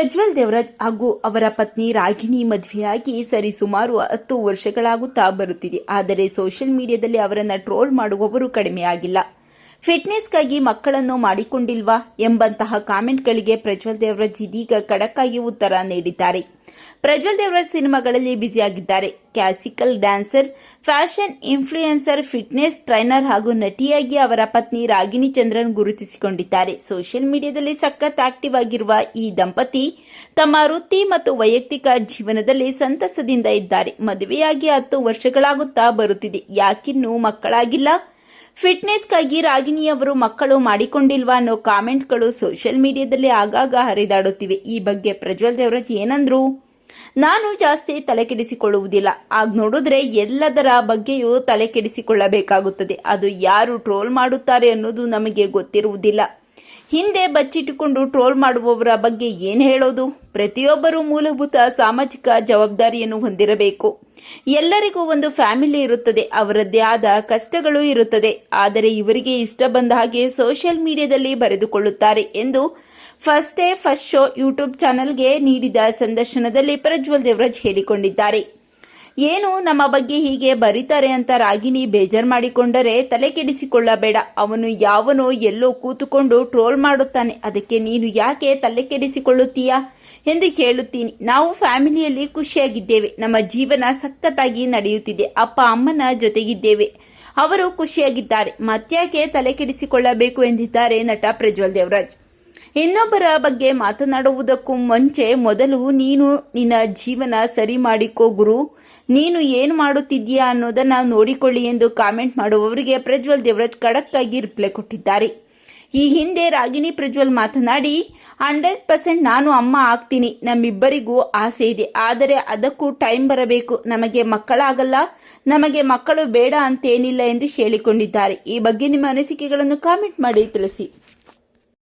ಪ್ರಜ್ವಲ್ ದೇವರಾಜ್ ಹಾಗೂ ಅವರ ಪತ್ನಿ ರಾಗಿಣಿ ಮದುವೆಯಾಗಿ ಸರಿಸುಮಾರು ಹತ್ತು ವರ್ಷಗಳಾಗುತ್ತಾ ಬರುತ್ತಿದೆ. ಆದರೆ ಸೋಷಿಯಲ್ ಮೀಡಿಯಾದಲ್ಲಿ ಅವರನ್ನು ಟ್ರೋಲ್ ಮಾಡುವವರು ಕಡಿಮೆಯಾಗಿಲ್ಲ. ಫಿಟ್ನೆಸ್ಗಾಗಿ ಮಕ್ಕಳನ್ನು ಮಾಡಿಕೊಂಡಿಲ್ವಾ ಎಂಬಂತಹ ಕಾಮೆಂಟ್ಗಳಿಗೆ ಪ್ರಜ್ವಲ್ ದೇವರಾಜ್ ಇದೀಗ ಖಡಕ್ಕಾಗಿ ಉತ್ತರ ನೀಡಿದ್ದಾರೆ. ಪ್ರಜ್ವಲ್ ದೇವರಾಜ್ ಸಿನಿಮಾಗಳಲ್ಲಿ ಬ್ಯುಸಿಯಾಗಿದ್ದಾರೆ. Classical dancer, fashion influencer, fitness trainer ಹಾಗೂ ನಟಿಯಾಗಿ ಅವರ ಪತ್ನಿ ರಾಗಿಣಿ ಚಂದ್ರನ್ ಗುರುತಿಸಿಕೊಂಡಿದ್ದಾರೆ. ಸೋಷಿಯಲ್ ಮೀಡಿಯಾದಲ್ಲಿ ಸಖತ್ ಆಕ್ಟಿವ್ ಆಗಿರುವ ಈ ದಂಪತಿ ತಮ್ಮ ವೃತ್ತಿ ಮತ್ತು ವೈಯಕ್ತಿಕ ಜೀವನದಲ್ಲಿ ಸಂತಸದಿಂದ ಇದ್ದಾರೆ. ಮದುವೆಯಾಗಿ ಹತ್ತು ವರ್ಷಗಳಾಗುತ್ತಾ ಬರುತ್ತಿದೆ. ಯಾಕಿನ್ನೂ ಮಕ್ಕಳಾಗಿಲ್ಲ. ಫಿಟ್ನೆಸ್ಗಾಗಿ ರಾಗಿಣಿಯವರು ಮಕ್ಕಳು ಮಾಡಿಕೊಂಡಿಲ್ವಾ ಅನ್ನೋ ಕಾಮೆಂಟ್ಗಳು ಸೋಷಿಯಲ್ ಮೀಡಿಯಾದಲ್ಲಿ ಆಗಾಗ ಹರಿದಾಡುತ್ತಿವೆ. ಈ ಬಗ್ಗೆ ಪ್ರಜ್ವಲ್ ದೇವರಾಜ್ ಏನಂದ್ರು? ನಾನು ಜಾಸ್ತಿ ತಲೆ ಕೆಡಿಸಿಕೊಳ್ಳುವುದಿಲ್ಲ. ಆಗ ನೋಡಿದ್ರೆ ಎಲ್ಲದರ ಬಗ್ಗೆಯೂ ತಲೆ ಕೆಡಿಸಿಕೊಳ್ಳಬೇಕಾಗುತ್ತದೆ. ಅದು ಯಾರು ಟ್ರೋಲ್ ಮಾಡುತ್ತಾರೆ ಅನ್ನೋದು ನಮಗೆ ಗೊತ್ತಿರುವುದಿಲ್ಲ. ಹಿಂದೆ ಬಚ್ಚಿಟ್ಟುಕೊಂಡು ಟ್ರೋಲ್ ಮಾಡುವವರ ಬಗ್ಗೆ ಏನು ಹೇಳೋದು? ಪ್ರತಿಯೊಬ್ಬರೂ ಮೂಲಭೂತ ಸಾಮಾಜಿಕ ಜವಾಬ್ದಾರಿಯನ್ನು ಹೊಂದಿರಬೇಕು. ಎಲ್ಲರಿಗೂ ಒಂದು ಫ್ಯಾಮಿಲಿ ಇರುತ್ತದೆ, ಅವರದ್ದೇ ಆದ ಕಷ್ಟಗಳು ಇರುತ್ತದೆ. ಆದರೆ ಇವರಿಗೆ ಇಷ್ಟ ಬಂದ ಹಾಗೆ ಸೋಷಿಯಲ್ ಮೀಡಿಯಾದಲ್ಲಿ ಬರೆದುಕೊಳ್ಳುತ್ತಾರೆ ಎಂದು first day first show YouTube ಚಾನೆಲ್ಗೆ ನೀಡಿದ ಸಂದರ್ಶನದಲ್ಲಿ ಪ್ರಜ್ವಲ್ ದೇವರಾಜ್ ಹೇಳಿಕೊಂಡಿದ್ದಾರೆ. ಏನು ನಮ್ಮ ಬಗ್ಗೆ ಹೀಗೆ ಬರೀತಾರೆ ಅಂತ ರಾಗಿಣಿ ಬೇಜಾರ್ ಮಾಡಿಕೊಂಡರೆ ತಲೆ ಕೆಡಿಸಿಕೊಳ್ಳಬೇಡ. ಅವನು ಯಾವನೋ ಎಲ್ಲೋ ಕೂತುಕೊಂಡು ಟ್ರೋಲ್ ಮಾಡುತ್ತಾನೆ. ಅದಕ್ಕೆ ನೀನು ಯಾಕೆ ತಲೆ ಕೆಡಿಸಿಕೊಳ್ಳುತ್ತೀಯಾ? ಎಂದು ಹೇಳುತ್ತೀನಿ. ನಾವು ಫ್ಯಾಮಿಲಿಯಲ್ಲಿ ಖುಷಿಯಾಗಿದ್ದೇವೆ. ನಮ್ಮ ಜೀವನ ಸಖತ್ತಾಗಿ ನಡೆಯುತ್ತಿದೆ. ಅಪ್ಪ ಅಮ್ಮನ ಜೊತೆಗಿದ್ದೇವೆ. ಅವರು ಖುಷಿಯಾಗಿದ್ದಾರೆ. ಮತ್ತ್ಯಾಕೆ ತಲೆ ಕೆಡಿಸಿಕೊಳ್ಳಬೇಕು ಎಂದಿದ್ದಾರೆ ನಟ ಪ್ರಜ್ವಲ್ ದೇವರಾಜ್. ಇನ್ನೊಬ್ಬರ ಬಗ್ಗೆ ಮಾತನಾಡುವುದಕ್ಕೂ ಮುಂಚೆ ಮೊದಲು ನೀನು ನಿನ್ನ ಜೀವನ ಸರಿ ಮಾಡಿಕೋ ಗುರು. ನೀನು ಏನು ಮಾಡುತ್ತಿದ್ದೀಯಾ ಅನ್ನೋದನ್ನು ನೋಡಿಕೊಳ್ಳಿ ಎಂದು ಕಾಮೆಂಟ್ ಮಾಡುವವರಿಗೆ ಪ್ರಜ್ವಲ್ ದೇವರಾಜ್ ಖಡಕ್ಕಾಗಿ ರಿಪ್ಲೈ ಕೊಟ್ಟಿದ್ದಾರೆ. ಈ ಹಿಂದೆ ರಾಗಿಣಿ ಪ್ರಜ್ವಲ್ ಮಾತನಾಡಿ, ಹಂಡ್ರೆಡ್ ಪರ್ಸೆಂಟ್ ನಾನು ಅಮ್ಮ ಆಗ್ತೀನಿ. ನಮ್ಮಿಬ್ಬರಿಗೂ ಆಸೆ ಇದೆ. ಆದರೆ ಅದಕ್ಕೂ ಟೈಮ್ ಬರಬೇಕು. ನಮಗೆ ಮಕ್ಕಳಾಗಲ್ಲ. ನಮಗೆ ಮಕ್ಕಳು ಬೇಡ ಅಂತೇನಿಲ್ಲ ಎಂದು ಹೇಳಿಕೊಂಡಿದ್ದಾರೆ. ಈ ಬಗ್ಗೆ ನಿಮ್ಮ ಅನಿಸಿಕೆಗಳನ್ನು ಕಾಮೆಂಟ್ ಮಾಡಿ ತಿಳಿಸಿ.